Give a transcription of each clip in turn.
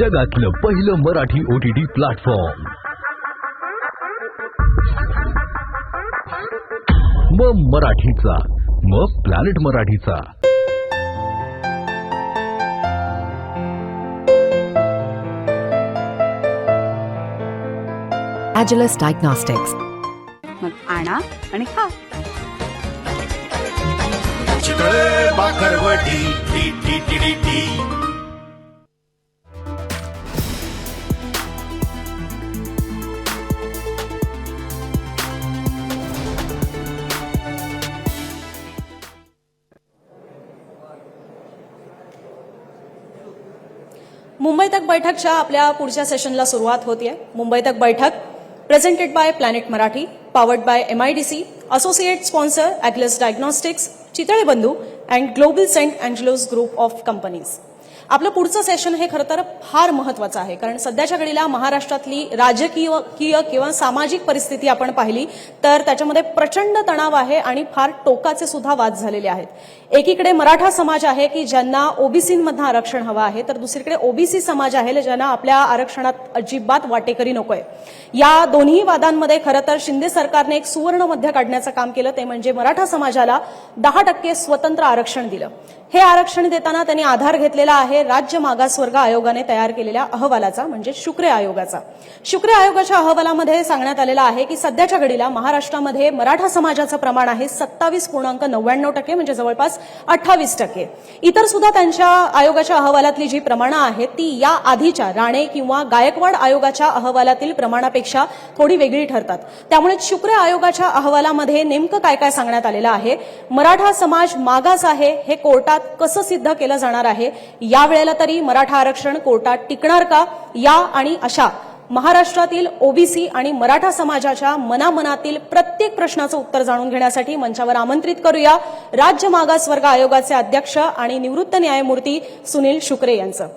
जगातलं पहिलं Marathi O T T platform मग मराठीचा मग प्लॅनेट मराठीचा. Agilus Diagnostics. मग आणा आणि खा. Chitale bakarwadi T T T T. Mumbai Tak बैठकच्या आपल्या पुढच्या सेशनला सुरुवात होतीये. Mumbai Tak Baithak presented by planet Marathi powered by MIDC associate sponsor Agilus diagnostics Chitale Bandhu and global saint Angelo's group of companies आपलं पुढचं session हे खरं तर फार महत्वाचं आहे कारण सध्याच्या घडीला महाराष्ट्रातली राजकीय किंवा सामाजिक परिस्थिती आपण पाहिली तर त्याच्यामध्ये प्रचंड तणाव आहे आणि फार टोकाचे सुद्धा वाद झालेले आहेत. एकीकडे मराठा समाज आहे की ज्यांना ओबीसीमधनं आरक्षण हवं आहे तर दुसरीकडे ओबीसी समाज आहे ज्यांना आपल्या आरक्षणात अजिबात वाटेकरी नकोय. या दोन्ही वादांमध्ये खरं तर शिंदे सरकारने एक सुवर्ण मध्य काढण्याचं काम केलं ते म्हणजे मराठा समाजाला दहा टक्के स्वतंत्र आरक्षण दिलं. हे आरक्षण देताना त्यांनी आधार घेतलेला आहे राज्य मागासवर्ग आयोगाने तयार केलेल्या अहवालाचा म्हणजे शुक्रे आयोगाचा. शुक्रे आयोगाच्या अहवालामध्ये सांगण्यात आलेलं आहे की सध्याच्या घडीला महाराष्ट्रामध्ये मराठा समाजाचं प्रमाण आहे सत्तावीस पूर्णांक नव्याण्णव टक्के म्हणजे जवळपास अठ्ठावीस टक्के. इतर सुद्धा त्यांच्या आयोगाच्या अहवालातली जी प्रमाणं आहेत ती या आधीच्या राणे किंवा गायकवाड आयोगाच्या अहवालातील प्रमाणापेक्षा थोडी वेगळी ठरतात. त्यामुळे शुक्र आयोगाच्या अहवालामध्ये नेमकं काय काय सांगण्यात आलेलं आहे? मराठा समाज मागास आहे हे कोर्टात कसं सिद्ध केलं जाणार आहे? या वेळेला तरी मराठा आरक्षण कोर्टात टिकणार का? या आणि अशा महाराष्ट्रातील ओबीसी आणि मराठा समाजाच्या मनामनातील प्रत्येक प्रश्नाचं उत्तर जाणून घेण्यासाठी मंचावर आमंत्रित करूया राज्य मागासवर्ग आयोगाचे अध्यक्ष आणि निवृत्त न्यायमूर्ती सुनील शुक्रे यांचं.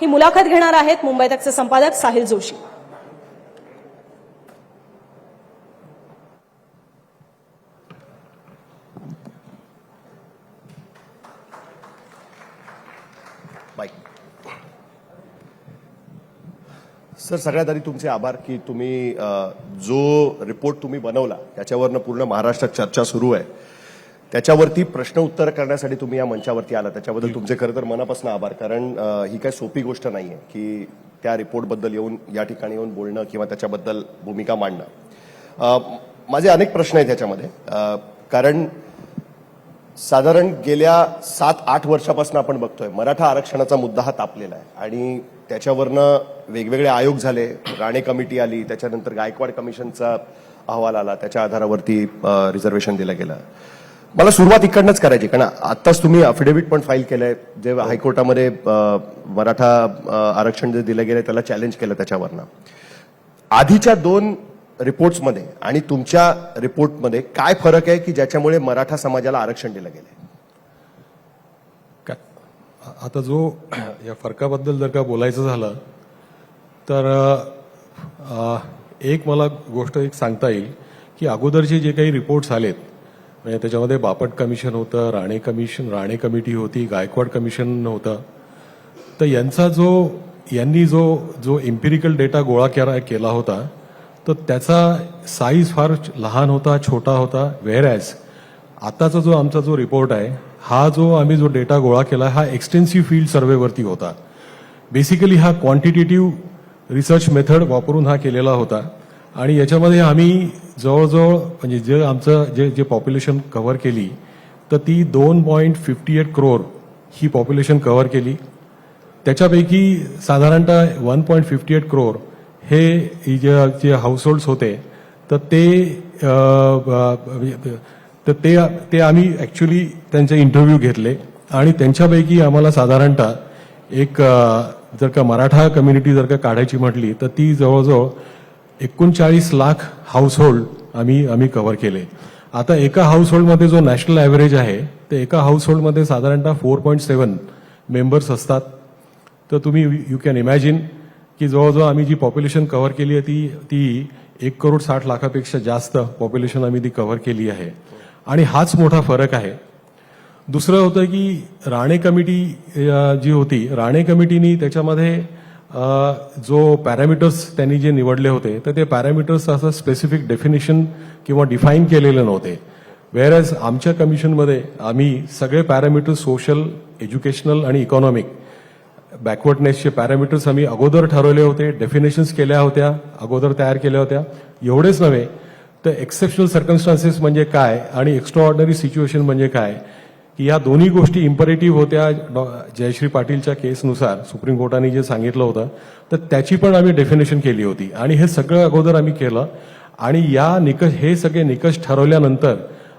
ही मुलाखत घेणार आहेत मुंबई तकचे संपादक साहिल जोशी. सर सगळ्यात आधी तुमचे आभार की तुम्ही जो रिपोर्ट तुम्ही बनवला त्याच्यावरनं पूर्ण महाराष्ट्रात चर्चा सुरू आहे. त्याच्यावरती प्रश्न उत्तर करण्यासाठी तुम्ही या मंचावरती आला. त्याच्याबद्दल तुमचे खरं तर मनापासून आभार. कारण ही काही सोपी गोष्ट नाही आहे की त्या रिपोर्टबद्दल येऊन या ठिकाणी येऊन बोलणं किंवा त्याच्याबद्दल भूमिका मांडणं. माझे अनेक प्रश्न आहेत त्याच्यामध्ये कारण साधारण गेल्या सात आठ वर्षापासून आपण बघतोय. मराठा आरक्षणाचा मुद्दा हा तापलेला आहे. आणि त्याच्यावरनं वेगवेगळे आयोग झाले. राणे कमिटी आली. त्याच्यानंतर गायकवाड कमिशनचा अहवाल आला. त्याच्या आधारावरती रिझर्वेशन दिलं गेलं. मला सुरुवात इकडनंच करायची कारण आत्ताच तुम्ही अफिडेव्हिट पण फाईल केलंय. जे हायकोर्टामध्ये अ, मराठा आरक्षण जे दिलं गेलं त्याला चॅलेंज केलं त्याच्यावरनं. आधीच्या दोन रिपोर्ट्समध्ये आणि तुमच्या रिपोर्टमध्ये काय फरक आहे की ज्याच्यामुळे मराठा समाजाला आरक्षण दिलं गेलं काय? आता जो या फरकाबद्दल जर का बोलायचं झालं तर एक मला गोष्ट एक सांगता येईल की अगोदरचे जे काही रिपोर्ट्स आलेत म्हणजे त्याच्यामध्ये बापट कमिशन होतं राणे कमिशन राणे कमिटी होती गायकवाड कमिशन होतं तर यांचा जो यांनी जो जो एम्पिरिकल डेटा गोळा केला केला होता तर त्याचा साईज फार लहान होता छोटा होता. वेअर ॲज आताचा जो आमचा जो रिपोर्ट आहे हा जो आम्ही जो डेटा गोळा केला हा एक्सटेन्सिव्ह फील्ड सर्वेवरती होता. बेसिकली हा क्वांटिटेटिव्ह रिसर्च मेथड वापरून हा केलेला होता. आणि याच्यामध्ये आम्ही जवळजवळ म्हणजे जे आमचं जे जे पॉप्युलेशन कव्हर केली तर ती दोन पॉईंट फिफ्टी एट क्रोर ही पॉप्युलेशन कव्हर केली. त्याच्यापैकी साधारणतः one point fifty eight crore हे जे जे हाऊसहोल्ड्स होते तर ते तर ते ते आम्ही ॲक्च्युली त्यांचे इंटरव्ह्यू घेतले. आणि त्यांच्यापैकी आम्हाला साधारणतः एक जर का मराठा कम्युनिटी जर का काढायची म्हटली तर ती जवळजवळ एकोणचाळीस लाख हाऊसहोल्ड आम्ही आम्ही कव्हर केले. आता एका हाऊसहोल्डमध्ये जो नॅशनल ॲव्हरेज आहे ते एका हाऊसहोल्डमध्ये साधारणतः फोर पॉईंट सेवन मेंबर्स असतात. तर तुम्ही यू कॅन इमॅजिन की जवळजवळ आम्ही जी पॉप्युलेशन कव्हर केली आहे ती ती एक करोड साठ लाखापेक्षा जास्त पॉप्युलेशन आम्ही ती कव्हर केली आहे. आणि हाच मोठा फरक आहे. दुसरं होतं की राणे कमिटी जी होती राणे कमिटीनी त्याच्यामध्ये जो पॅरामीटर्स त्यांनी जे निवडले होते तर ते पॅरामीटर्स असं स्पेसिफिक डेफिनेशन किंवा डिफाईन केलेले नव्हते. वेअर ॲज आमच्या कमिशनमध्ये आम्ही सगळे पॅरामीटर्स सोशल एज्युकेशनल आणि इकॉनॉमिक बॅकवर्डनेसचे पॅरामीटर्स आम्ही अगोदर ठरवले होते डेफिनेशन्स केल्या होत्या अगोदर तयार केल्या होत्या. एवढेच नव्हे तर एक्सेप्शनल सर्कमस्टान्सेस म्हणजे काय आणि एक्स्ट्राऑर्डनरी सिच्युएशन म्हणजे काय की या दोन्ही गोष्टी इम्परेटिव्ह होत्या डॉ- जयश्री पाटीलच्या केसनुसार सुप्रीम कोर्टाने जे सांगितलं होतं तर त्याची पण आम्ही डेफिनेशन केली होती. आणि हे सगळं अगोदर आम्ही केलं. आणि या निकष हे सगळे निकष ठरवल्यानंतर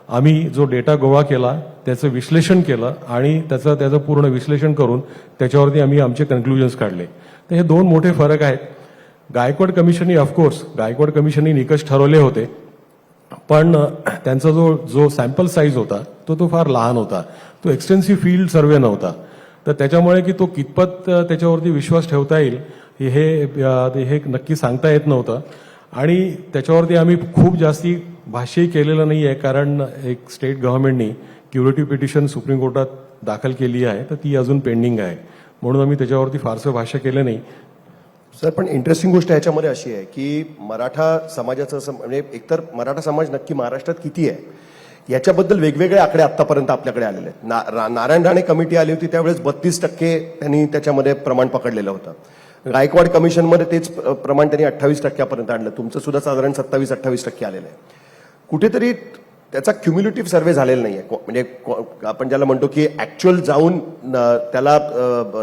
आम्ही जो डेटा गोळा केला त्याचं विश्लेषण केलं आणि त्याचं त्याचं पूर्ण विश्लेषण करून त्याच्यावरती आम्ही आमचे कन्क्लुजन्स काढले. तर हे दोन मोठे फरक आहेत. गायकवाड कमिशननी ऑफकोर्स गायकवाड कमिशननी निकष ठरवले होते. पण त्यांचा जो जो सॅम्पल साईज होता तो तो फार लहान होता. तो एक्सटेन्सिव्ह फील्ड सर्वे नव्हता. तर त्याच्यामुळे की तो कितपत त्याच्यावरती विश्वास ठेवता येईल हे हे नक्की सांगता येत नव्हतं. आणि त्याच्यावरती आम्ही खूप जास्ती भाष्यही केलेलं नाही आहे कारण एक स्टेट गव्हर्नमेंटनी क्युरेटिव्ह पिटिशन सुप्रीम कोर्टात दाखल केली आहे तर ती अजून पेंडिंग आहे. म्हणून आम्ही त्याच्यावरती फारसं भाष्य केलं नाही. सर पण इंटरेस्टिंग गोष्ट याच्यामध्ये अशी आहे की मराठा समाजाचं असं म्हणजे एकतर मराठा समाज नक्की महाराष्ट्रात किती आहे याच्याबद्दल वेगवेगळे आकडे आतापर्यंत आपल्याकडे आलेले आहेत. ना, नारायण राणे कमिटी आली होती त्यावेळेस बत्तीस टक्के त्यांनी त्याच्यामध्ये प्रमाण पकडलेलं होतं. गायकवाड कमिशनमध्ये तेच प्रमाण त्यांनी अठ्ठावीस टक्क्यापर्यंत आणलं. तुमचं सुद्धा साधारण सत्तावीस अठ्ठावीस टक्के आलेलं आहे. कुठेतरी त्याचा क्युम्युलेटिव्ह सर्वे झालेला नाही आहे म्हणजे आपण ज्याला म्हणतो की ऍक्च्युअल जाऊन त्याला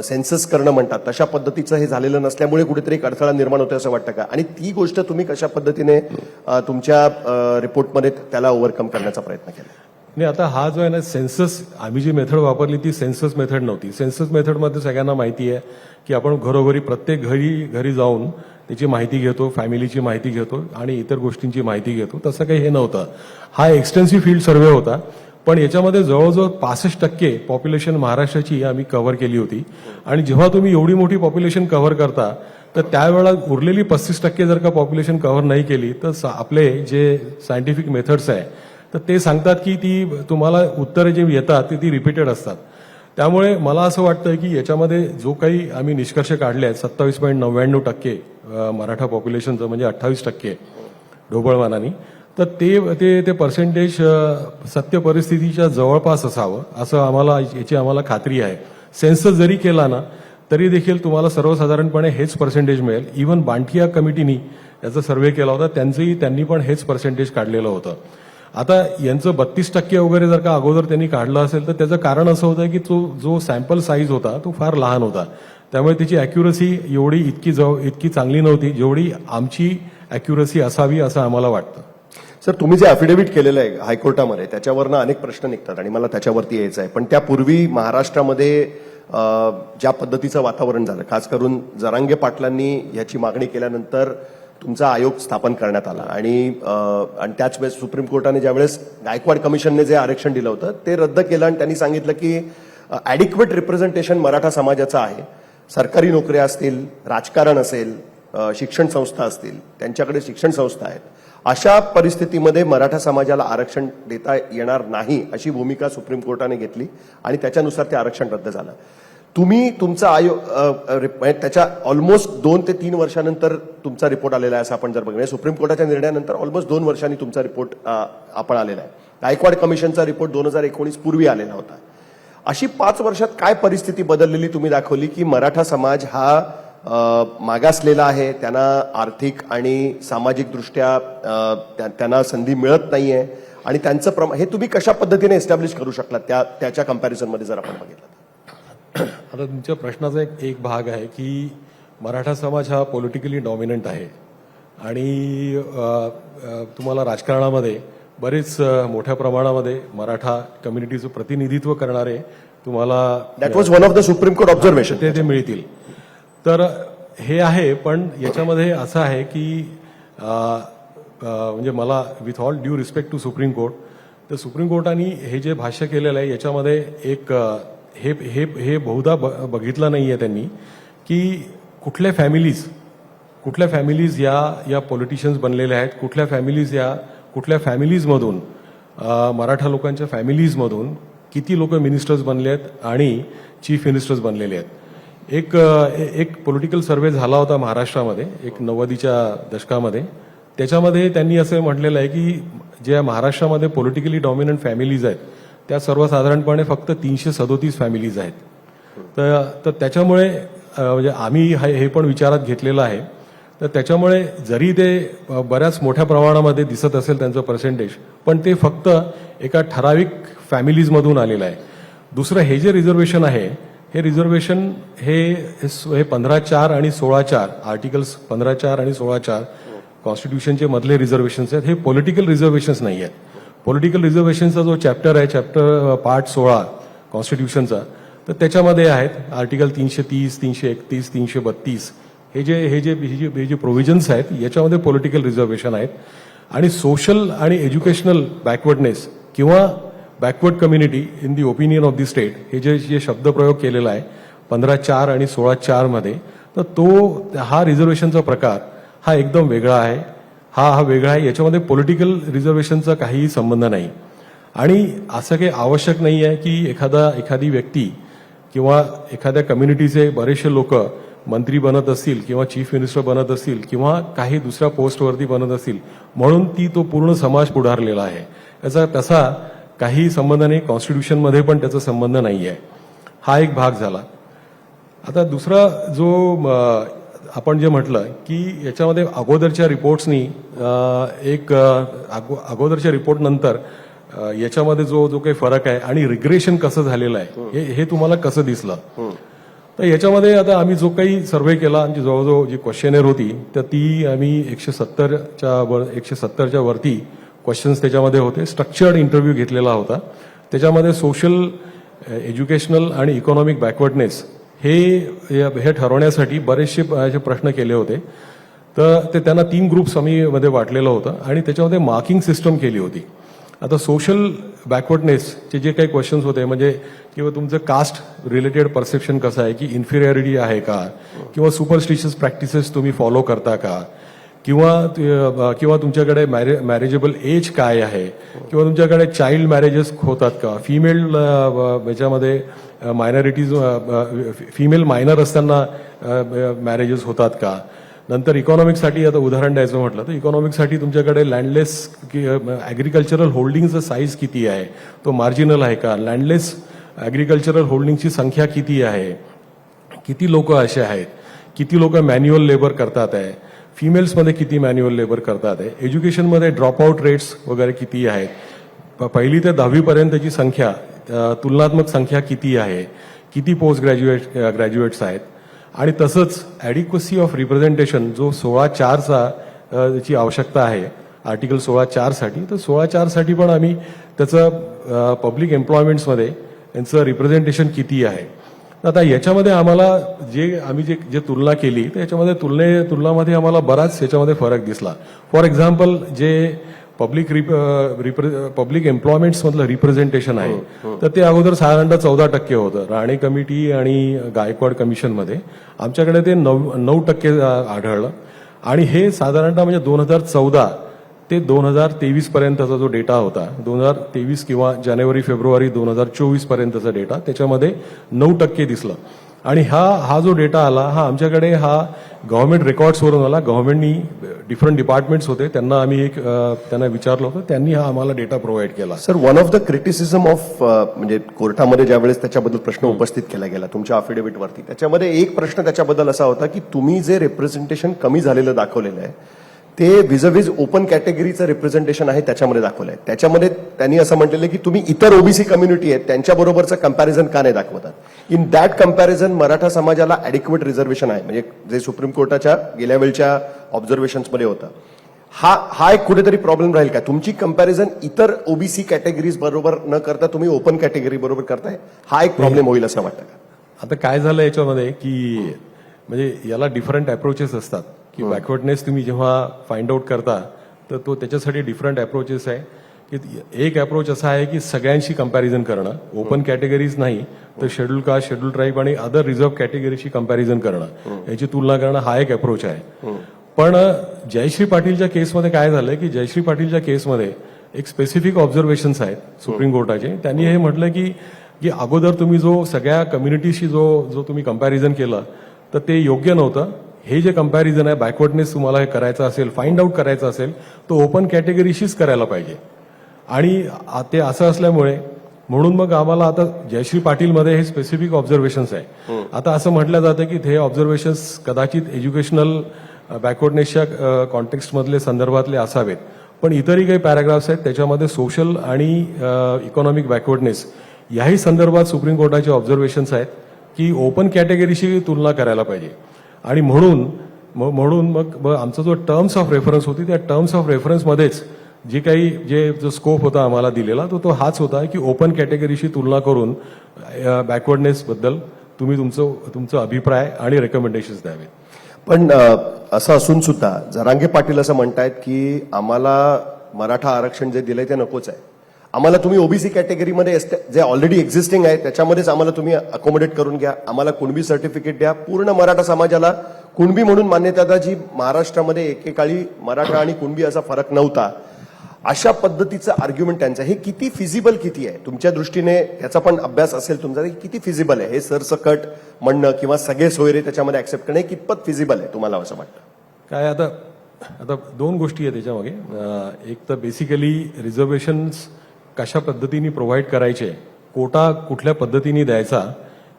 सेन्सस करणं म्हणतात. तशा पद्धतीचं हे झालेलं नसल्यामुळे कुठेतरी एक अडथळा निर्माण होतो असं वाटतं का? आणि ती गोष्ट तुम्ही कशा पद्धतीने तुमच्या रिपोर्टमध्ये त्याला ओव्हरकम करण्याचा प्रयत्न केला? नाही आता हा जो आहे ना सेन्सस आम्ही जी मेथड वापरली ती सेन्सस मेथड नव्हती. सेन्सस मेथडमध्ये सगळ्यांना माहिती आहे की आपण घरोघरी प्रत्येक घरी घरी जाऊन त्याची माहिती घेतो फॅमिलीची माहिती घेतो आणि इतर गोष्टींची माहिती घेतो. तसं काही हे नव्हतं. हा एक्सटेन्सिव्ह फील्ड सर्वे होता. पण याच्यामध्ये जवळजवळ पासष्ट टक्के पॉप्युलेशन महाराष्ट्राची आम्ही कव्हर केली होती. आणि जेव्हा तुम्ही एवढी मोठी पॉप्युलेशन कव्हर करता तर त्यावेळा उरलेली पस्तीस टक्के जर का पॉप्युलेशन कव्हर नाही केली तर स- आपले जे सायंटिफिक मेथड्स आहे तर ते सांगतात की ती तुम्हाला उत्तरं जे येतात ते ती रिपीटेड असतात. त्यामुळे मला असं वाटतं की याच्यामध्ये जो काही आम्ही निष्कर्ष काढले आहेत सत्तावीस पॉईंट नव्याण्णव टक्के मराठा पॉप्युलेशनचं म्हणजे अठ्ठावीस टक्के ढोबळमानाने तर ते ते ते पर्सेंटेज सत्य परिस्थितीच्या जवळपास असावं असं आम्हाला याची आम्हाला खात्री आहे. सेन्सस जरी केला ना तरी देखील तुम्हाला सर्वसाधारणपणे हेच पर्सेंटेज मिळेल. इव्हन बांटिया कमिटीनी याचा सर्वे केला होता त्यांचंही त्यांनी पण हेच पर्सेंटेज काढलेलं होतं. आता यांचं बत्तीस टक्के वगैरे जर का अगोदर त्यांनी काढलं असेल तर त्याचं कारण असं होतं की तो जो सॅम्पल साईज होता तो फार लहान होता. त्यामुळे त्याची अॅक्युरसी एवढी इतकी जव इतकी चांगली नव्हती जेवढी आमची अॅक्युरसी असावी असं आम्हाला वाटतं. सर तुम्ही जे अफिडेव्हिट केलेलं आहे हायकोर्टामध्ये त्याच्यावरनं अनेक प्रश्न निघतात आणि मला त्याच्यावरती यायचं आहे. पण त्यापूर्वी महाराष्ट्रामध्ये ज्या पद्धतीचं वातावरण झालं खास करून जरांगे पाटलांनी याची मागणी केल्यानंतर तुमचा आयोग स्थापन करण्यात आला. आणि आणि त्याच वेळेस सुप्रीम कोर्टाने ज्यावेळेस गायकवाड कमिशनने जे आरक्षण दिलं होतं ते रद्द केलं आणि त्यांनी सांगितलं की ॲडिक्वेट रिप्रेझेंटेशन मराठा समाजाचं आहे. सरकारी नोकऱ्या असतील राजकारण असेल शिक्षण संस्था असतील त्यांच्याकडे शिक्षण संस्था आहेत. अशा परिस्थितीमध्ये मराठा समाजाला आरक्षण देता येणार नाही अशी भूमिका सुप्रीम कोर्टाने घेतली आणि त्याच्यानुसार ते आरक्षण रद्द झालं. तुम्ही तुमचा आयो म्हणजे त्याच्या ऑलमोस्ट दोन ते तीन वर्षानंतर तुमचा रिपोर्ट आलेला आहे असं आपण जर बघितलं. म्हणजे सुप्रीम कोर्टाच्या निर्णयानंतर ऑलमोस्ट दोन वर्षांनी तुमचा रिपोर्ट आपण आलेला आहे. गायकवाड कमिशनचा रिपोर्ट दोन हजार एकोणीस पूर्वी आलेला होता. अशी पाच वर्षात काय परिस्थिती बदललेली तुम्ही दाखवली की मराठा समाज हा मागासलेला आहे त्यांना आर्थिक आणि सामाजिकदृष्ट्या त्यांना संधी मिळत नाहीये आणि त्यांचं प्रमाण हे तुम्ही कशा पद्धतीने एस्टॅब्लिश करू शकलात त्या त्याच्या कम्पॅरिझनमध्ये जर आपण बघितलं आता तुमच्या प्रश्नाचा एक एक भाग आहे की मराठा समाज हा पॉलिटिकली डॉमिनंट आहे. आणि तुम्हाला राजकारणामध्ये बरेच मोठ्या प्रमाणामध्ये मराठा कम्युनिटीचं प्रतिनिधित्व करणारे तुम्हाला that was one of the supreme court observation ते ते मिळतील. तर हे आहे पण याच्यामध्ये असं आहे की म्हणजे मला with all due respect to supreme court तर सुप्रीम कोर्टाने हे जे भाष्य केलेलं आहे याच्यामध्ये एक हे हे हे बहुधा ब- बघितलं नाही आहे त्यांनी की कुठल्या फॅमिलीज कुठल्या फॅमिलीज या या पॉलिटिशियन्स बनलेल्या आहेत कुठल्या फॅमिलीज या कुठल्या फॅमिलीजमधून मराठा लोकांच्या फॅमिलीजमधून किती लोक मिनिस्टर्स बनले आहेत आणि चीफ मिनिस्टर्स बनलेले आहेत. एक एक पॉलिटिकल सर्वे झाला होता महाराष्ट्रामध्ये एक नव्वदीच्या दशकामध्ये. त्याच्यामध्ये त्यांनी असं म्हटलेलं आहे की ज्या महाराष्ट्रामध्ये पॉलिटिकली डॉमिनंट फॅमिलीज आहेत त्या सर्वसाधारणपणे फक्त तीनशे सदोतीस फॅमिलीज आहेत. तर तर त्याच्यामुळे म्हणजे आम्ही हे पण विचारात घेतलेलं आहे. तर त्याच्यामुळे जरी ते बऱ्याच मोठ्या प्रमाणामध्ये दिसत असेल त्यांचं पर्सेंटेज पण ते फक्त एका ठराविक फॅमिलीजमधून आलेलं आहे. दुसरं हे जे रिझर्वेशन आहे हे रिझर्वेशन हे हे पंधरा चार आणि सोळा चार आर्टिकल्स पंधरा चार आणि सोळा चार कॉन्स्टिट्यूशनचे मधले रिझर्वेशन्स आहेत हे पॉलिटिकल रिझर्वेशन्स नाही आहेत पॉलिटिकल रिझर्वेशनचा जो चॅप्टर आहे चॅप्टर पार्ट सोळा कॉन्स्टिट्यूशनचा तर त्याच्यामध्ये आहेत आर्टिकल तीनशे तीस तीनशे एकतीस तीनशे बत्तीस. हे जे हे जे हे जे- हे जे प्रोव्हिजन्स आहेत याच्यामध्ये पॉलिटिकल रिझर्वेशन आहेत. आणि सोशल आणि एज्युकेशनल बॅकवर्डनेस किंवा backward community in the opinion of the state हे जे जे शब्दप्रयोग केलेला आहे पंधरा चार आणि सोळा चारमध्ये तर तो हा रिझर्वेशनचा प्रकार हा एकदम वेगळा आहे. हा हा वेगळा आहे. याच्यामध्ये पॉलिटिकल रिझर्वेशनचा काहीही संबंध नाही. आणि असं काही आवश्यक नाही आहे की एखादा एखादी व्यक्ती किंवा एखाद्या कम्युनिटीचे बरेचसे लोक मंत्री बनत असतील किंवा चीफ मिनिस्टर बनत असतील किंवा काही दुसऱ्या पोस्टवरती बनत असतील म्हणून ती तो पूर्ण समाज पुढारलेला आहे. याचा तसा काही संबंध नाही कॉन्स्टिट्यूशनमध्ये पण त्याचा संबंध नाही आहे हा एक भाग झाला. आता दुसरा जो म, आपण जे म्हटलं की याच्यामध्ये अगोदरच्या रिपोर्ट्सनी एक अगो- अगोदरच्या रिपोर्ट नंतर याच्यामध्ये जो जो काही फरक आहे आणि रिग्रेशन कसं झालेलं आहे हे हे तुम्हाला कसं दिसलं? तर याच्यामध्ये आता आम्ही जो काही सर्व्हे केला आमची जवळजवळ जी क्वेश्चनेर होती तर ती आम्ही एकशे सत्तरच्या वर एकशे सत्तरच्या वरती क्वेश्चन्स त्याच्यामध्ये होते. स्ट्रक्चर्ड इंटरव्ह्यू घेतलेला होता. त्याच्यामध्ये सोशल एज्युकेशनल आणि इकॉनॉमिक बॅकवर्डनेस हे हे ठरवण्यासाठी बरेचसे असे प्रश्न केले होते. तर ते त्यांना तीन ग्रुप्स आम्ही मध्ये वाटलेलं होतं आणि त्याच्यामध्ये मार्किंग सिस्टम केली होती. आता सोशल बॅकवर्डनेसचे जे काही क्वेश्चन्स होते म्हणजे किंवा तुमचं कास्ट रिलेटेड परसेप्शन कसं आहे की इन्फिरियरिटी आहे का? किंवा सुपरस्टिशियस प्रॅक्टिसेस तुम्ही फॉलो करता का? किंवा किंवा तुमच्याकडे मॅरे मॅरेजेबल एज काय आहे? किंवा तुमच्याकडे चाइल्ड मॅरेजेस होतात का? फिमेल याच्यामध्ये मायनॉरिटीज फिमेल मायनर असताना मॅरेजेस होतात का? नंतर इकॉनॉमिकसाठी आता उदाहरण द्यायचं म्हटलं तर इकॉनॉमिकसाठी तुमच्याकडे लँडलेस ॲग्रिकल्चरल होल्डिंगचा साईज किती आहे? तो मार्जिनल आहे का? लँडलेस ॲग्रिकल्चरल होल्डिंगची संख्या किती आहे? किती लोक असे आहेत? किती लोक मॅन्युअल लेबर करतात आहे? फिमेल्समध्ये किती मॅन्युअल लेबर करतात आहे? एज्युकेशनमध्ये ड्रॉपआउट रेट्स वगैरे किती आहेत? प- पहिली ते दहावीपर्यंतची संख्या तुलनात्मक संख्या किती आहे? किती पोस्ट ग्रॅज्युएट ग्रॅज्युएट्स आहेत? आणि तसंच ॲडिक्वसी ऑफ रिप्रेझेंटेशन जो सोळा चारचा ची आवश्यकता आहे आर्टिकल सोळा चारसाठी तर सोळा चारसाठी पण आम्ही त्याचं पब्लिक एम्प्लॉयमेंट्समध्ये यांचं रिप्रेझेंटेशन किती आहे? आता याच्यामध्ये आम्हाला जे आम्ही जे जे तुलना केली तर याच्यामध्ये तुलने तुलनामध्ये आम्हाला बराच याच्यामध्ये फरक दिसला. फॉर एक्झाम्पल जे पब्लिक पब्लिक एम्प्लॉयमेंट्समधलं रिप्रेझेंटेशन आहे. तर ते अगोदर साधारणतः चौदा टक्के होतं. राणे कमिटी आणि गायकवाड कमिशनमध्ये आमच्याकडे ते नऊ नऊ टक्के आढळलं. आणि हे साधारणतः म्हणजे दोन हजार चौदा ते दोन हजार तेवीस पर्यंतचा जो डेटा होता दोन हजार तेवीस किंवा जानेवारी फेब्रुवारी दोन हजार चोवीस पर्यंतचा डेटा त्याच्यामध्ये नऊ टक्के दिसलं. आणि हा हा जो डेटा आला हा आमच्याकडे हा गव्हर्नमेंट रेकॉर्ड्सवरून आला. गव्हर्नमेंटनी डिफरंट डिपार्टमेंट्स होते. त्यांना आम्ही एक त्यांना विचारलं होतं. त्यांनी हा आम्हाला डेटा प्रोव्हाइड केला. Sir one of the criticism of म्हणजे कोर्टामध्ये ज्यावेळेस त्याच्याबद्दल प्रश्न उपस्थित केला गेला तुमच्या अफिडेव्हिटवरती त्याच्यामध्ये एक प्रश्न त्याच्याबद्दल असा होता की तुम्ही जे रिप्रेझेंटेशन कमी झालेलं दाखवलेलं आहे ते विजविज ओपन कॅटेगरीचं रिप्रेझेंटेशन आहे त्याच्यामध्ये दाखवलं आहे. त्याच्यामध्ये त्यांनी असं म्हटलेलं की तुम्ही इतर ओबीसी कम्युनिटी आहेत त्यांच्याबरोबरचं कंपॅरिझन का नाही दाखवतात? इन दॅट कंपॅरिझन मराठा समाजाला ॲडिक्वेट रिझर्वेशन आहे. म्हणजे जे सुप्रीम कोर्टाच्या गेल्या वेळच्या ऑब्झर्वेशन्समध्ये होतं. हा हा एक कुठेतरी प्रॉब्लेम राहील का तुमची कंपॅरिझन इतर ओबीसी कॅटेगरीज बरोबर न करता तुम्ही ओपन कॅटेगरी बरोबर करताय. हा एक प्रॉब्लेम होईल असं वाटतं का? आता काय झालं याच्यामध्ये की म्हणजे याला डिफरंट अप्रोचेस असतात. की बॅकवर्डनेस तुम्ही जेव्हा फाइंड आउट करता तर तो त्याच्यासाठी डिफरंट अप्रोचेस आहे. की एक अप्रोच असा आहे की सगळ्यांशी कंपॅरिझन करणं. ओपन कॅटेगरीज नाही तर शेड्यूल कास्ट शेड्यूल ट्राईब आणि अदर रिझर्व कॅटेगरीशी कंपॅरिझन करणं याची तुलना करणं हा एक अप्रोच आहे. पण जयश्री पाटीलच्या केसमध्ये काय झालंय की जयश्री पाटीलच्या केसमध्ये एक स्पेसिफिक ऑब्झर्वेशन्स आहेत सुप्रीम कोर्टाचे. त्यांनी हे म्हटलं की की अगोदर तुम्ही जो सगळ्या कम्युनिटीशी जो जो तुम्ही कंपॅरिझन केलं तर ते योग्य नव्हतं. हे जे कंपॅरिझन आहे बॅकवर्डनेस तुम्हाला हे करायचं असेल फाइंड आउट करायचं असेल तो ओपन कॅटेगरीशीच करायला पाहिजे. आणि ते असं असल्यामुळे म्हणून मग आम्हाला आता जयश्री पाटीलमध्ये हे स्पेसिफिक ऑब्झर्वेशन्स आहे. आता असं म्हटलं जातं की हे ऑब्झर्वेशन्स कदाचित एज्युकेशनल बॅकवर्डनेसच्या कॉन्टेक्स्टमधले संदर्भातले असावेत. पण इतरही काही पॅराग्राफ्स आहेत त्याच्यामध्ये सोशल आणि इकॉनॉमिक बॅकवर्डनेस याही संदर्भात सुप्रीम कोर्टाचे ऑब्झर्वेशन्स आहेत की ओपन कॅटेगरीशी तुलना करायला पाहिजे. आणि म्हणून म्हणून मग मग आमचा जो टर्म्स ऑफ रेफरन्स होती त्या टर्म्स ऑफ रेफरन्समध्येच जे काही जे जो स्कोप होता आम्हाला दिलेला तो तो हाच होता की ओपन कॅटेगरीशी तुलना करून बॅकवर्डनेसबद्दल तुम्ही तुमचं तुमचा अभिप्राय आणि रेकमेंडेशन्स द्यावे पण असं असून सुद्धा जरांगे पाटील असं म्हणतायत की आम्हाला मराठा आरक्षण जे दिलंय ते नकोच आहे. आम्हाला तुम्ही ओबीसी कॅटेगरीमध्ये जे ऑलरेडी एक्झिस्टिंग आहे त्याच्यामध्येच आम्हाला तुम्ही अकोमोडेट करून घ्या. आम्हाला कुणबी सर्टिफिकेट द्या. पूर्ण मराठा समाजाला कुणबी म्हणून मान्यता द्या जी महाराष्ट्रामध्ये एकेकाळी मराठा आणि कुणबी असा फरक नव्हता. अशा पद्धतीचं आर्ग्युमेंट त्यांचं हे किती फिजिबल किती आहे? तुमच्या दृष्टीने याचा पण अभ्यास असेल तुमचा किती फिजिबल आहे? हे सरसकट म्हणणं किंवा सगळे सोयरे त्याच्यामध्ये ऍक्सेप्ट करणे हे कितपत फिजिबल आहे तुम्हाला असं वाटतं? काय आता आता दोन गोष्टी आहेत त्याच्यामागे एक तर बेसिकली रिझर्वेशन्स कशा पद्धतीने प्रोव्हाइड करायचे कोटा कुठल्या पद्धतीने द्यायचा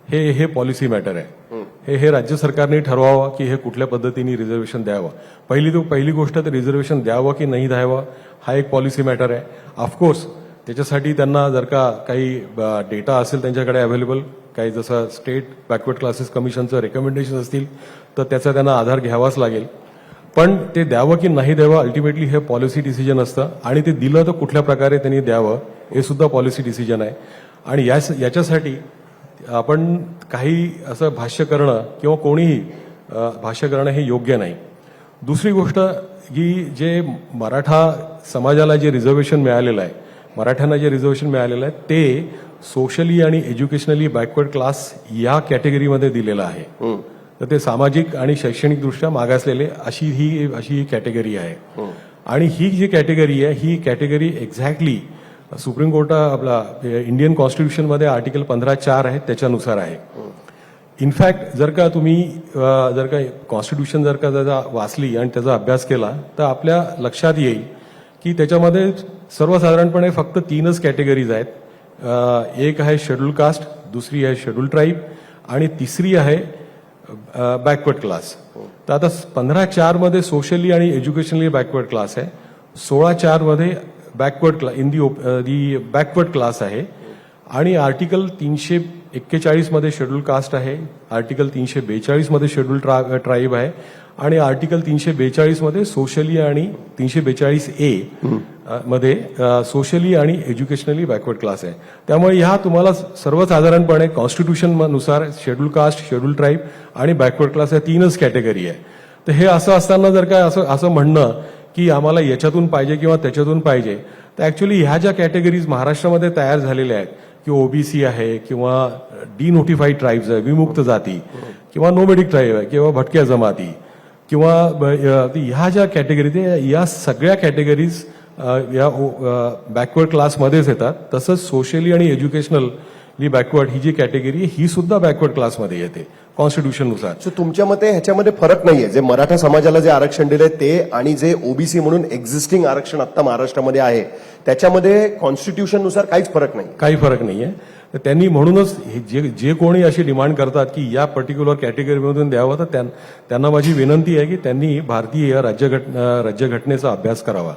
हे हे पॉलिसी मॅटर आहे. हे हे राज्य सरकारने ठरवावं की हे कुठल्या पद्धतीने रिझर्वेशन द्यावं? पहिली तो पहिली गोष्ट तर रिझर्वेशन द्यावं की नाही द्यावं? हा एक पॉलिसी मॅटर आहे. ऑफकोर्स त्याच्यासाठी त्यांना जर का काही डेटा असेल त्यांच्याकडे अवेलेबल काही जसं स्टेट बॅकवर्ड क्लासेस कमिशनचं रेकमेंडेशन असतील तर त्याचा त्यांना आधार घ्यावाच लागेल. पण ते द्यावं की नाही द्यावं अल्टिमेटली हे पॉलिसी डिसिजन असतं. आणि ते दिलं तर कुठल्या प्रकारे त्यांनी द्यावं हे सुद्धा पॉलिसी डिसिजन आहे. आणि याच याच्यासाठी आपण काही असं भाष्य करणं किंवा कोणीही भाष्य करणं हे योग्य नाही. दुसरी गोष्ट की जे मराठा समाजाला जे रिझर्वेशन मिळालेलं आहे मराठ्यांना जे रिझर्वेशन मिळालेलं आहे ते सोशली आणि एज्युकेशनली बॅकवर्ड क्लास या कॅटेगरीमध्ये दिलेलं आहे. तर ते सामाजिक आणि शैक्षणिक दृष्ट्या मागासलेले अशी ही अशी ही कॅटेगरी आहे. आणि ही जी कॅटेगरी आहे ही कॅटेगरी एक्झॅक्टली सुप्रीम कोर्ट आपला इंडियन कॉन्स्टिट्यूशनमध्ये आर्टिकल पंधरा चार आहे त्याच्यानुसार आहे. इनफॅक्ट जर का तुम्ही जर का कॉन्स्टिट्यूशन जर का त्याचा वाचली आणि त्याचा अभ्यास केला तर आपल्या लक्षात येईल की त्याच्यामध्ये सर्वसाधारणपणे फक्त तीनच कॅटेगरीज आहेत. एक आहे शेड्यूल कास्ट दुसरी आहे शेड्यूल ट्राईब आणि तिसरी आहे बॅकवर्ड क्लास तर आता पंधरा चारमध्ये सोशली आणि एज्युकेशनली बॅकवर्ड क्लास आहे. सोळा चारमध्ये backward class in the the backward class आहे. आणि आर्टिकल तीनशे एक्केचाळीसमध्ये शेड्यूल कास्ट आहे. आर्टिकल तीनशे बेचाळीसमध्ये शेड्यूल ट्राईब आहे. आणि आर्टिकल तीनशे बेचाळीसमध्ये सोशली आणि तीनशे बेचाळीस ए मध्ये सोशली आणि एज्युकेशनली बॅकवर्ड क्लास आहे. त्यामुळे ह्या तुम्हाला सर्वसाधारणपणे कॉन्स्टिट्यूशननुसार शेड्यूल कास्ट शेड्यूल ट्राईब आणि बॅकवर्ड क्लास या तीनच कॅटेगरी आहे. तर हे असं असताना जर का असं असं म्हणणं की आम्हाला याच्यातून पाहिजे किंवा त्याच्यातून पाहिजे. तर ॲक्च्युली ह्या ज्या कॅटेगरीज महाराष्ट्रामध्ये तयार झालेल्या आहेत की ओबीसी आहे किंवा डी नोटिफाईड ट्राईब्स आहे विमुक्त जाती किंवा नोमेडिक ट्राईब आहे किंवा भटक्या जमाती किंवा ह्या ज्या कॅटेगरीज या सगळ्या कॅटेगरीज या बॅकवर्ड क्लासमध्येच येतात. तसंच सोशली आणि एज्युकेशनली बॅकवर्ड ही जी कॅटेगरी आहे ही सुद्धा बॅकवर्ड क्लासमध्ये येते. कॉन्स्टिट्यूशननुसार सो तुमच्या मते ह्याच्यामध्ये फरक नाहीये. जे मराठा समाजाला जे आरक्षण दिलंय ते आणि जे ओबीसी म्हणून एक्झिस्टिंग आरक्षण आता महाराष्ट्रामध्ये आहे त्याच्यामध्ये कॉन्स्टिट्यूशननुसार काहीच फरक नाही. काही फरक नाहीये. तर त्यांनी म्हणूनच जे जे कोणी अशी डिमांड करतात की या पर्टिक्युलर कॅटेगरीमधून द्यावं तर त्यां- त्यांना माझी विनंती आहे की त्यांनी भारतीय राज्यघट राज्यघटनेचा अभ्यास करावा.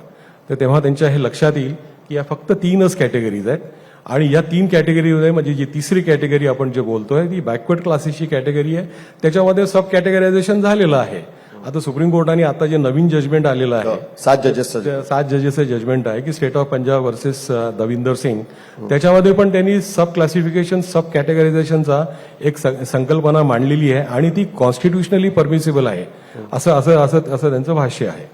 तर तेव्हा त्यांच्या हे लक्षात येईल की या फक्त तीनच कॅटेगरीज आहेत. आणि या तीन कॅटेगरीमध्ये म्हणजे जी तिसरी कॅटेगरी आपण जे बोलतोय ती बॅकवर्ड क्लासेसची कॅटेगरी आहे. त्याच्यामध्ये सब कॅटेगरायझेशन झालेलं आहे. आता सुप्रीम कोर्टाने आता जे नवीन जजमेंट आलेलं आहे सात जजेस सात जजेसचं जजमेंट आहे की state of Punjab versus Davinder Singh त्याच्यामध्ये पण त्यांनी सब क्लासिफिकेशन सब कॅटेगरायझेशनचा एक संकल्पना मांडलेली आहे आणि ती कॉन्स्टिट्युशनली परमिसिबल आहे. असं असं असं असं त्यांचं भाष्य आहे.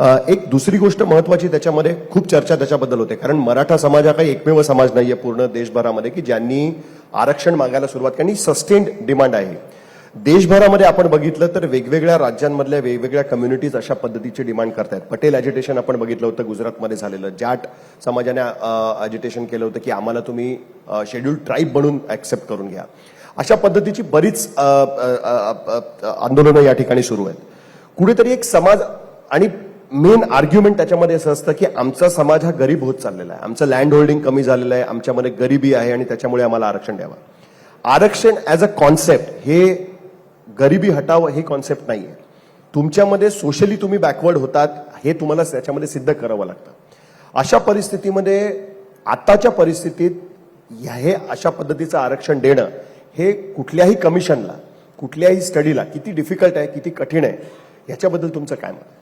एक दुसरी गोष्ट महत्वाची त्याच्यामध्ये खूप चर्चा त्याच्याबद्दल होते. कारण मराठा समाज हा काही एकमेव समाज नाहीये पूर्ण देशभरामध्ये की ज्यांनी आरक्षण मागायला सुरुवात केली सस्टेन्ड डिमांड आहे. देशभरामध्ये आपण बघितलं तर वेगवेगळ्या राज्यांमधल्या वेगवेगळ्या कम्युनिटीज अशा पद्धतीची डिमांड करतायत. पटेल एजिटेशन आपण बघितलं होतं गुजरातमध्ये झालेलं. जाट समाजाने एजिटेशन केलं होतं की आम्हाला तुम्ही शेड्यूल ट्राईब म्हणून ऍक्सेप्ट करून घ्या. अशा पद्धतीची बरीच आंदोलनं या ठिकाणी सुरू आहेत. कुठेतरी एक समाज आणि मेन आर्ग्युमेंट त्याच्यामध्ये असं असतं की आमचा समाज हा गरीब होत चाललेला आहे. आमचं लँड होल्डिंग कमी झालेलं आहे. आमच्यामध्ये गरिबी आहे आणि त्याच्यामुळे आम्हाला आरक्षण द्यावं. आरक्षण ॲज अ कॉन्सेप्ट हे गरिबी हटावं हे कॉन्सेप्ट नाही आहे तुमच्यामध्ये सोशली तुम्ही बॅकवर्ड होतात हे तुम्हाला त्याच्यामध्ये सिद्ध करावं लागतं. अशा परिस्थितीमध्ये आताच्या परिस्थितीत ह्या- हे अशा पद्धतीचं आरक्षण देणं हे कुठल्याही कमिशनला कुठल्याही स्टडीला किती डिफिकल्ट आहे किती कठीण आहे याच्याबद्दल तुमचं काय मत?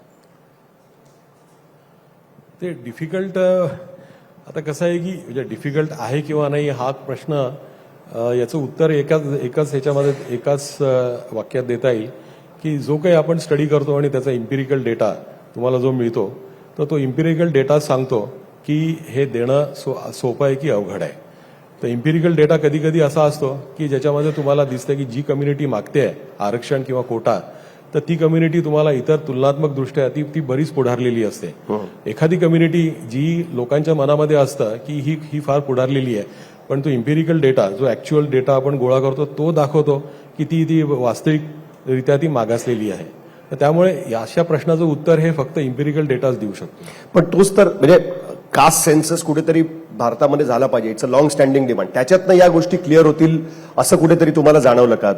ते डिफिकल्ट आता कसं आहे की म्हणजे डिफिकल्ट आहे किंवा नाही हा प्रश्न याचं उत्तर एकाच एकाच ह्याच्यामध्ये एकाच वाक्यात देता येईल की जो काही आपण स्टडी करतो आणि त्याचा इम्पिरिकल डेटा तुम्हाला जो मिळतो तर तो इम्पिरिकल डेटा सांगतो की हे देणं सो सोपं आहे की अवघड आहे. तर इम्पिरिकल डेटा कधी कधी असा असतो की ज्याच्यामध्ये तुम्हाला दिसतं की जी कम्युनिटी मागते आहे आरक्षण किंवा कोटा तर ती कम्युनिटी तुम्हाला इतर तुलनात्मक दृष्ट्या ती ती बरीच पुढारलेली असते. एखादी कम्युनिटी जी लोकांच्या मनामध्ये असतं की ही ही फार पुढारलेली आहे पण तो इम्पिरिकल डेटा जो ऍक्च्युअल डेटा आपण गोळा करतो तो दाखवतो की ती ती वास्तविकरित्या ती मागासलेली आहे. तर त्यामुळे अशा प्रश्नाचं उत्तर हे फक्त इम्पिरिकल डेटाच देऊ शकतो. पण तोच तर म्हणजे कास्ट सेन्सस कुठेतरी भारतामध्ये झाला पाहिजे. It's a long standing demand त्याच्यातनं या गोष्टी क्लिअर होतील असं कुठेतरी तुम्हाला जाणवलं का?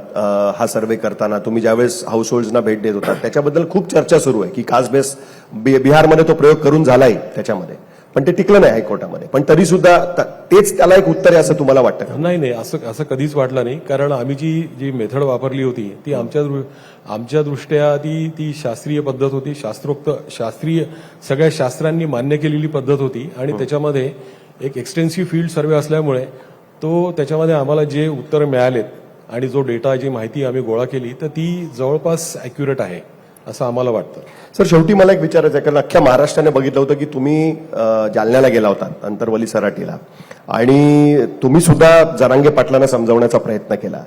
हा सर्वे करताना तुम्ही ज्यावेळेस हाऊस होल्डना भेट देत होता त्याच्याबद्दल खूप चर्चा सुरू आहे की कास्ट बेस बिहारमध्ये तो प्रयोग करून झालाय त्याच्यामध्ये. पण ते टिकलं नाही हायकोर्टामध्ये. पण तरी सुद्धा तेच त्याला एक उत्तर आहे असं तुम्हाला वाटतं नाही नाही असं असं कधीच वाटलं नाही. कारण आम्ही जी जी मेथड वापरली होती ती आमच्या दृ- आमच्या दृष्ट्या ती ती शास्त्रीय पद्धत होती. शास्त्रोक्त शास्त्रीय सगळ्या शास्त्रांनी मान्य केलेली पद्धत होती. आणि त्याच्यामध्ये एक एक्सटेन्सिव्ह फील्ड सर्वे असल्यामुळे तो त्याच्यामध्ये आम्हाला जे उत्तर मिळालेत आणि जो डेटा जी माहिती आम्ही गोळा केली तर ती जवळपास अॅक्युरेट आहे. असं आम्हाला वाटतं. सर शेवटी मला एक विचारायचं आहे कारण अख्ख्या महाराष्ट्राने बघितलं होतं की तुम्ही जालन्याला गेला होता अंतरवली सराटीला. आणि तुम्ही सुद्धा जरांगे पाटलांना समजावण्याचा प्रयत्न केला.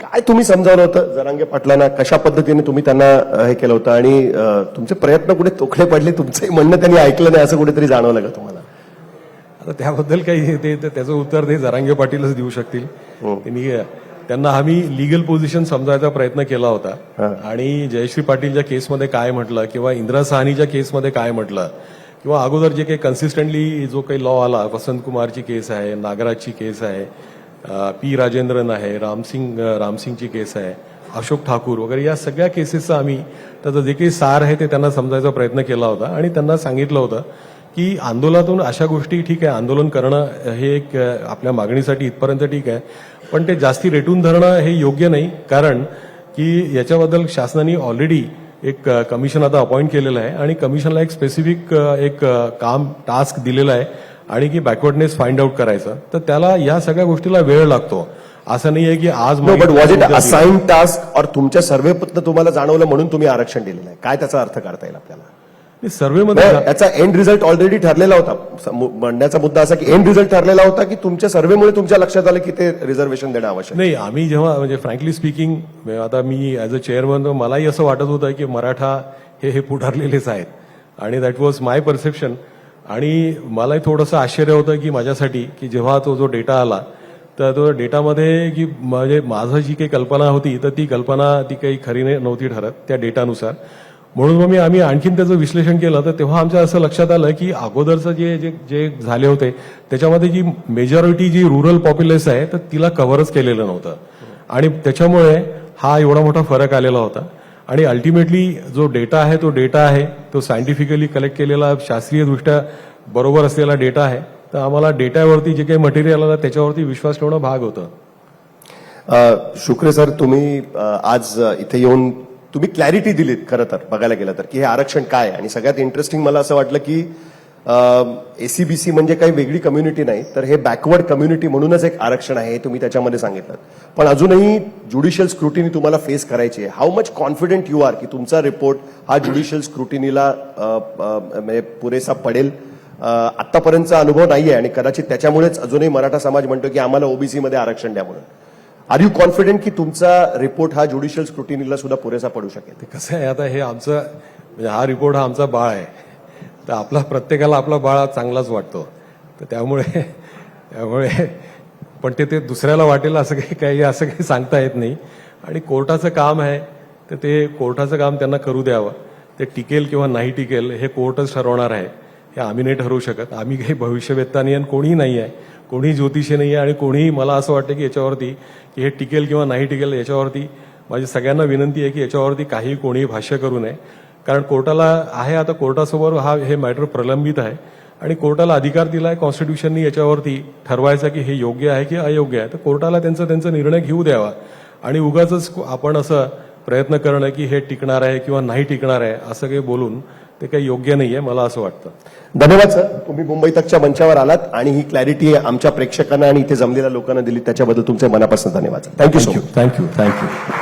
काय तुम्ही समजावलं होतं? जरांगे पाटलांना कशा पद्धतीने तुम्ही त्यांना हे केलं होतं? आणि तुमचे प्रयत्न कुठे तोखडे पडले? तुमचंही म्हणणं त्यांनी ऐकलं नाही असं कुठेतरी जाणवलं का तुम्हाला? आता त्याबद्दल काही ते ते- त्याचं उत्तर ते जरांगे पाटीलच देऊ शकतील. त्यांनी त्यांना आम्ही लिगल पोझिशन समजायचा प्रयत्न केला होता. आणि जयश्री पाटीलच्या केसमध्ये काय म्हटलं किंवा इंदिरा साहनीच्या केसमध्ये काय म्हटलं किंवा अगोदर जे काही कन्सिस्टंटली जो काही लॉ आला वसंत कुमारची केस आहे नागराजची केस आहे पी राजेंद्रन आहे रामसिंग रामसिंगची केस आहे अशोक ठाकूर वगैरे या सगळ्या केसेसचं आम्ही त्याचं जे काही सार आहे ते त्यांना समजायचा प्रयत्न केला होता. आणि त्यांना सांगितलं होतं की आंदोलनातून अशा गोष्टी ठीक आहे आंदोलन करणं हे एक आपल्या मागणीसाठी इथपर्यंत ठीक आहे. पण ते जास्ती रेटून धरणं हे योग्य नाही कारण की याच्याबद्दल शासनाने ऑलरेडी एक कमिशन आता अपॉइंट केलेलं आहे आणि कमिशनला एक स्पेसिफिक एक काम टास्क दिलेलं आहे आणि की बॅकवर्डनेस फाइंड आउट करायचं. तर त्याला या सगळ्या गोष्टीला वेळ लागतो. असं नाही आहे की आज but was it. Assign task और तुमच्या सर्वेपत्र तुम्हाला जाणवलं म्हणून तुम्ही आरक्षण दिलेलं आहे? काय त्याचा अर्थ काढता येईल आपल्याला? सर्वेमध्ये याचा एंड रिझल्ट ऑलरेडी ठरलेला होता. म्हणण्याचा मुद्दा असा की एंड रिझल्ट ठरलेला होता की तुमच्या सर्वेमुळे तुमच्या लक्षात आलं की ते रिझर्वेशन देणं आवश्यक. नाही आम्ही जेव्हा म्हणजे फ्रँकली स्पीकिंग आता मी ऍज अ चेअरमन मलाही असं वाटत होतं की मराठा हे हे पुढारलेलेच आहेत. आणि दॅट वॉज माय परसेप्शन आणि मलाही थोडंसं आश्चर्य होतं की माझ्यासाठी की जेव्हा तो जो डेटा आला तर तो डेटामध्ये की म्हणजे माझं जी काही कल्पना होती तर ती कल्पना ती काही खरी नाही- नव्हती ठरत त्या डेटानुसार म्हणून मग मी आम्ही आणखीन त्याचं विश्लेषण केलं तर तेव्हा आमच्या असं लक्षात आलं की अगोदरचं जे जे जे झाले होते त्याच्यामध्ये जी मेजॉरिटी जी रुरल पॉप्युलेस आहे तर तिला कव्हरच केलेलं नव्हतं. आणि त्याच्यामुळे हा एवढा मोठा फरक आलेला होता. आणि अल्टिमेटली जो डेटा आहे तो डेटा आहे तो सायंटिफिकली कलेक्ट केलेला शास्त्रीयदृष्ट्या बरोबर असलेला डेटा आहे. तर आम्हाला डेटावरती जे काही मटेरियल आलं त्याच्यावरती विश्वास ठेवणं भाग होतं. शुक्रे सर तुम्ही आज इथे येऊन तुम्ही क्लॅरिटी दिलीत खरं तर बघायला गेलं तर की हे आरक्षण काय आणि सगळ्यात इंटरेस्टिंग मला असं वाटलं की एसीबीसी म्हणजे काही वेगळी कम्युनिटी नाही तर हे बॅकवर्ड कम्युनिटी म्हणूनच एक आरक्षण आहे हे तुम्ही त्याच्यामध्ये सांगितलं. पण अजूनही ज्युडिशियल स्क्रुटिनी तुम्हाला फेस करायची आहे. How much confident you are की तुमचा रिपोर्ट हा ज्युडिशियल स्क्रुटिनीला म्हणजे पुरेसा पडेल? आतापर्यंतचा अनुभव आहे आणि कदाचित त्याच्यामुळेच अजूनही मराठा समाज म्हणतो की आम्हाला ओबीसी मध्ये आरक्षण द्या म्हणून. आर यू कॉन्फिडंट की तुमचा रिपोर्ट हा ज्युडिशियल स्क्रुटिनीला सुद्धा पुरेसा पडू शकेल? ते कसं आहे आता हे आमचं म्हणजे हा रिपोर्ट हा आमचा बाळ आहे. तर आपला प्रत्येकाला आपला बाळ चांगलाच वाटतो. तर त्यामुळे त्यामुळे पण ते ते दुसऱ्याला वाटेल असं काही काही असं काही सांगता येत नाही. आणि कोर्टाचं काम आहे तर ते कोर्टाचं काम त्यांना करू द्यावं. ते टिकेल किंवा नाही टिकेल हे कोर्टच ठरवणार आहे. हे आम्ही नाही ठरवू शकत. आम्ही काही भविष्यवेत्ता नाही आणि कोणीही नाही आहे. कोणी ज्योतिषी नाही आहे आणि कोणीही मला असं वाटतं की याच्यावरती की हे टिकेल किंवा नाही टिकेल याच्यावरती माझी सगळ्यांना विनंती आहे की याच्यावरती काही कोणीही भाष्य करू नये. कारण कोर्टाला आहे आता कोर्टासमोर हा हे मॅटर प्रलंबित आहे. आणि कोर्टाला अधिकार दिला आहे कॉन्स्टिट्यूशननी याच्यावरती ठरवायचा की हे योग्य आहे की अयोग्य आहे. तर कोर्टाला त्यांचा त्यांचा निर्णय घेऊ द्यावा. आणि उगाच आपण असं प्रयत्न करणं की हे टिकणार आहे किंवा नाही टिकणार आहे असं काही बोलून ते काही योग्य नाही आहे मला असं वाटतं. धन्यवाद सर. तुम्ही मुंबई तकच्या मंचावर आलात आणि ही क्लॅरिटी आमच्या प्रेक्षकांना आणि इथे जमलेल्या लोकांना दिली. त्याच्याबद्दल तुमचे मनापासून धन्यवाद थँक्यू सो थँक्यू थँक्यू